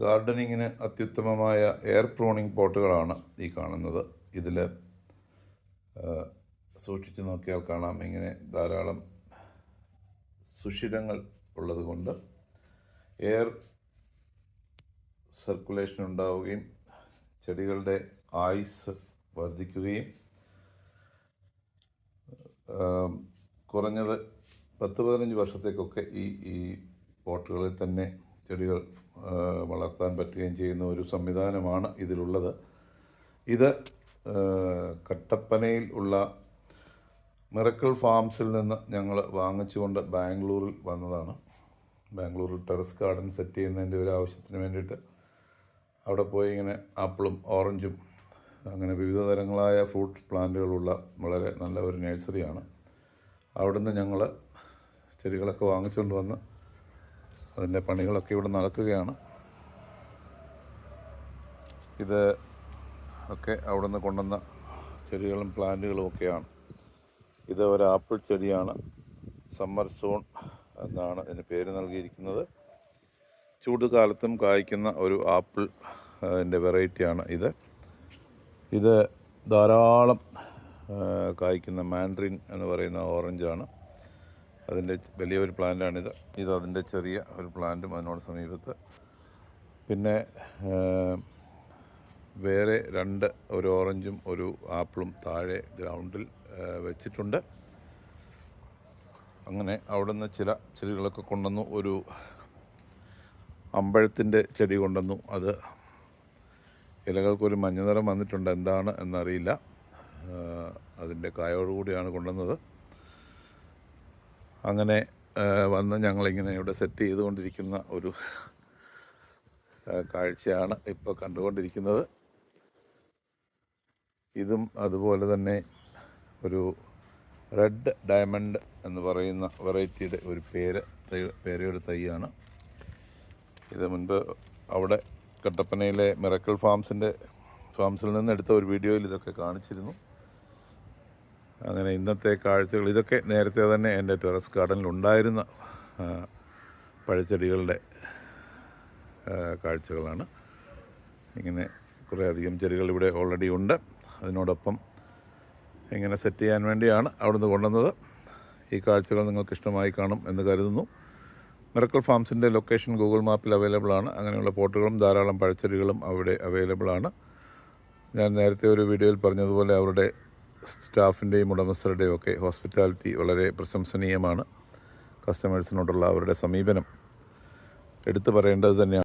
ഗാർഡനിങ്ങിന് അത്യുത്തമമായ air pruning പോട്ടുകളാണ് ഈ കാണുന്നത്. ഇതിൽ സൂക്ഷിച്ചു നോക്കിയാൽ കാണാം. ഇങ്ങനെ ധാരാളം സുഷിരങ്ങൾ ഉള്ളതുകൊണ്ട് എയർ സർക്കുലേഷൻ ഉണ്ടാവുകയും ചെടികളുടെ ആയുസ് വർദ്ധിക്കുകയും കുറഞ്ഞത് പത്ത് പതിനഞ്ച് വർഷത്തേക്കൊക്കെ ഈ ഈ പോട്ടുകളിൽ തന്നെ ചെടികൾ വളർത്താൻ പറ്റുകയും ചെയ്യുന്ന ഒരു സംവിധാനമാണ് ഇതിലുള്ളത്. ഇത് കട്ടപ്പനയിൽ ഉള്ള മിറക്കിൾ ഫാംസിൽ നിന്ന് ഞങ്ങൾ വാങ്ങിച്ചുകൊണ്ട് ബാംഗ്ലൂരിൽ വന്നതാണ്. ബാംഗ്ലൂരിൽ ടെറസ് ഗാർഡൻ സെറ്റ് ചെയ്യുന്നതിന്റെ ഒരു ആവശ്യത്തിന് വേണ്ടിയിട്ട് അവിടെ പോയി ഇങ്ങനെ ആപ്പിളും ഓറഞ്ചും അങ്ങനെ വിവിധ തരങ്ങളായ ഫ്രൂട്ട് പ്ലാന്റുകളുള്ള വളരെ നല്ല ഒരു നഴ്സറിയാണ്. അവിടുന്ന് ഞങ്ങൾ ചെടികളൊക്കെ വാങ്ങിച്ചുകൊണ്ട് വന്ന് അതിന്റെ പണികളൊക്കെ ഇവിടെ നടക്കുകയാണ്. ഇത് ഒക്കെ അവിടുന്ന് കൊണ്ടുവന്ന ചെടികളും പ്ലാന്റുകളും ഒക്കെയാണ്. ഇത് ഒരു ആപ്പിൾ ചെടിയാണ്. സമ്മർ സോൺ എന്നാണ് ഇതിന് പേര് നൽകിയിരിക്കുന്നത്. ചൂട് കാലത്തും കായ്ക്കുന്ന ഒരു ആപ്പിൾ അതിന്റെ വെറൈറ്റിയാണ് ഇത്. ഇത് ധാരാളം കായ്ക്കുന്ന മാൻഡ്രിൻ എന്ന് പറയുന്ന ഓറഞ്ചാണ്. അതിന്റെ വലിയൊരു പ്ലാന്റാണിത്. ഇത് അതിന്റെ ചെറിയ ഒരു പ്ലാന്റും അതിനോട് സമീപത്ത്. പിന്നെ വേറെ രണ്ട് ഒരു ഓറഞ്ചും ഒരു ആപ്പിളും താഴെ ഗ്രൗണ്ടിൽ വെച്ചിട്ടുണ്ട്. അങ്ങനെ അവിടുന്ന് ചില ചെടികളൊക്കെ കൊണ്ടുവന്നു. ഒരു അമ്പഴത്തിന്റെ ചെടി കൊണ്ടുവന്നു. അത് ഇലകൾക്കൊരു മഞ്ഞ നിറം വന്നിട്ടുണ്ട്. എന്താണ് എന്നറിയില്ല. അതിന്റെ കായോടുകൂടിയാണ് കൊണ്ടുവന്നത്. അങ്ങനെ വന്ന് ഞങ്ങളിങ്ങനെ ഇവിടെ സെറ്റ് ചെയ്തുകൊണ്ടിരിക്കുന്ന ഒരു കാഴ്ചയാണ് ഇപ്പോൾ കണ്ടുകൊണ്ടിരിക്കുന്നത്. ഇതും അതുപോലെ തന്നെ ഒരു റെഡ് ഡയമണ്ട് എന്ന് പറയുന്ന വെറൈറ്റിയുടെ ഒരു പേര് തൈ- പേരയുടെ തൈയാണ്. ഇത് മുൻപ് അവിടെ കട്ടപ്പനയിലെ മിറക്കിൾ ഫാംസിന്റെ ഫാംസിൽ നിന്ന് എടുത്ത ഒരു വീഡിയോയിൽ ഇതൊക്കെ കാണിച്ചിരുന്നു. അങ്ങനെ ഇന്നത്തെ കാഴ്ചകൾ ഇതൊക്കെ നേരത്തെ തന്നെ എന്റെ ടെറസ് ഗാർഡനിൽ ഉണ്ടായിരുന്ന പഴച്ചെടികളുടെ കാഴ്ചകളാണ്. ഇങ്ങനെ കുറേ അധികം ചെടികൾ ഇവിടെ ഓൾറെഡി ഉണ്ട്. അതിനോടൊപ്പം ഇങ്ങനെ സെറ്റ് ചെയ്യാൻ വേണ്ടിയാണ് അവിടുന്ന് കൊണ്ടുവന്നത്. ഈ കാഴ്ചകൾ നിങ്ങൾക്ക് ഇഷ്ടമായി കാണും എന്ന് കരുതുന്നു. മിറക്കിൾ ഫാംസിന്റെ ലൊക്കേഷൻ ഗൂഗിൾ മാപ്പിൽ അവൈലബിൾ ആണ്. അങ്ങനെയുള്ള പോട്ടുകളും ധാരാളം പഴച്ചെടികളും അവിടെ അവൈലബിൾ ആണ്. ഞാൻ നേരത്തെ ഒരു വീഡിയോയിൽ പറഞ്ഞതുപോലെ അവരുടെ സ്റ്റാഫിന്റെയും ഉടമസ്ഥരുടെയും ഒക്കെ ഹോസ്പിറ്റാലിറ്റി വളരെ പ്രശംസനീയമാണ്. കസ്റ്റമേഴ്സിനോടുള്ള അവരുടെ സമീപനം. എടുത്തു പറയേണ്ടത് തന്നെയാണ്.